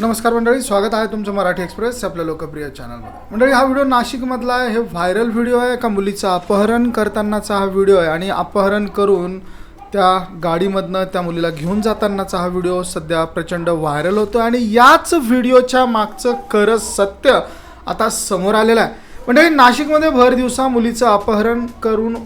नमस्कार मंडळी स्वागत आहे तुमचं मराठी एक्सप्रेस आपल्या लोकप्रिय चॅनलमध्ये मंडळी हा व्हिडिओ नाशिकमधला आहे. हे व्हायरल व्हिडिओ आहे. एका मुलीचा अपहरण करतानाचा हा व्हिडिओ आहे. आणि अपहरण करून त्या गाडीमधनं त्या मुलीला घेऊन जातानाचा हा व्हिडिओ सध्या प्रचंड व्हायरल होतो आणि याच व्हिडिओच्या मागचं खरं सत्य आता समोर आलेलं आहे. मंडळी नाशिकमध्ये भर दिवसा मुलीचं अपहरण करून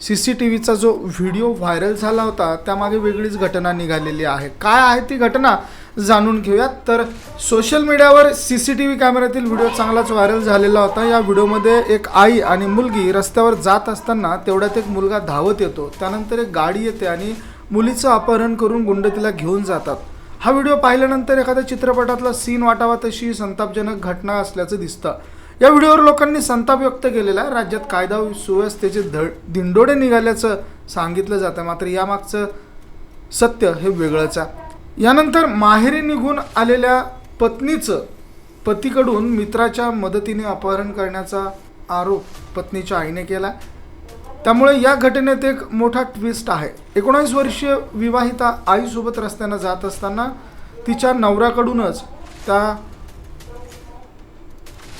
सी सी टी व्हीचा जो व्हिडिओ व्हायरल झाला होता त्यामागे वेगळीच घटना निघालेली आहे. काय आहे ती घटना? जाणून घेऊयात. तर सोशल मीडियावर सी सी टी व्ही कॅमेऱ्यातील व्हिडिओ चांगलाच व्हायरल झालेला होता. या व्हिडिओमध्ये एक आई आणि मुलगी रस्त्यावर जात असताना तेवढ्यात एक मुलगा धावत येतो. त्यानंतर एक गाडी येते आणि मुलीचं अपहरण करून गुंड तिला घेऊन जातात. हा व्हिडिओ पाहिल्यानंतर एखाद्या चित्रपटातला सीन वाटावा तशी संतापजनक घटना असल्याचं दिसतं. या व्हिडिओवर लोकांनी संताप व्यक्त केलेला आहे. राज्यात कायदा सुव्यवस्थेचे धड दिंडोडे निघाल्याचं सांगितलं जातं. मात्र यामागचं सत्य हे वेगळंच आहे. यानंतर माहेरी निघून आलेल्या पत्नीचं पतीकडून मित्राच्या मदतीने अपहरण करण्याचा आरोप पत्नीच्या आईने केला. त्यामुळे या घटनेत एक मोठा ट्विस्ट आहे. एकोणावीस वर्षीय विवाहिता आईसोबत रस्त्यानं जात असताना तिच्या नवऱ्याकडूनच त्या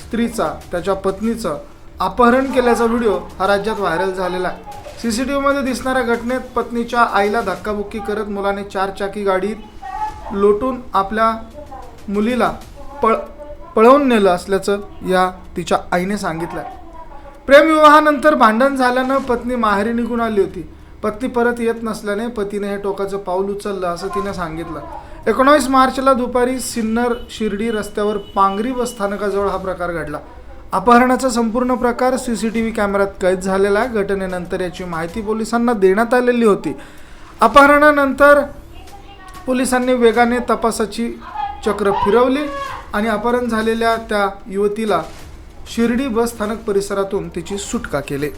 स्त्रीचा त्याच्या पत्नीचं अपहरण केल्याचा व्हिडिओ हा राज्यात व्हायरल झालेला आहे. सी सी टी व्हीमध्ये दिसणाऱ्या घटनेत पत्नीच्या आईला धक्काबुक्की करत मुलाने चारचाकी गाडीत लोटून आपल्या मुलीला पळ पळवून नेलं असल्याचं या तिच्या आईने सांगितलं प्रेमविवाहानंतर भांडण झाल्यानं पत्नी माहेरी निघून आली होती. पत्नी परत येत नसल्याने पतीने हे टोकाचं पाऊल उचललं असं तिने सांगितलं. एकोणावीस मार्चला दुपारी सिन्नर शिर्डी रस्त्यावर पांगरी बस स्थानकाजवळ हा प्रकार घडला. अपहरणाचा संपूर्ण प्रकार सी सी टी व्ही कॅमेऱ्यात कैद झालेला आहे. घटनेनंतर याची माहिती पोलिसांना देण्यात आलेली होती. अपहरणानंतर पोलिसांनी वेगाने तपासाची चक्र फिरवली आणि अपहरण झालेल्या त्या युवतीला शिर्डी बस स्थानक परिसरातून तिची सुटका केली.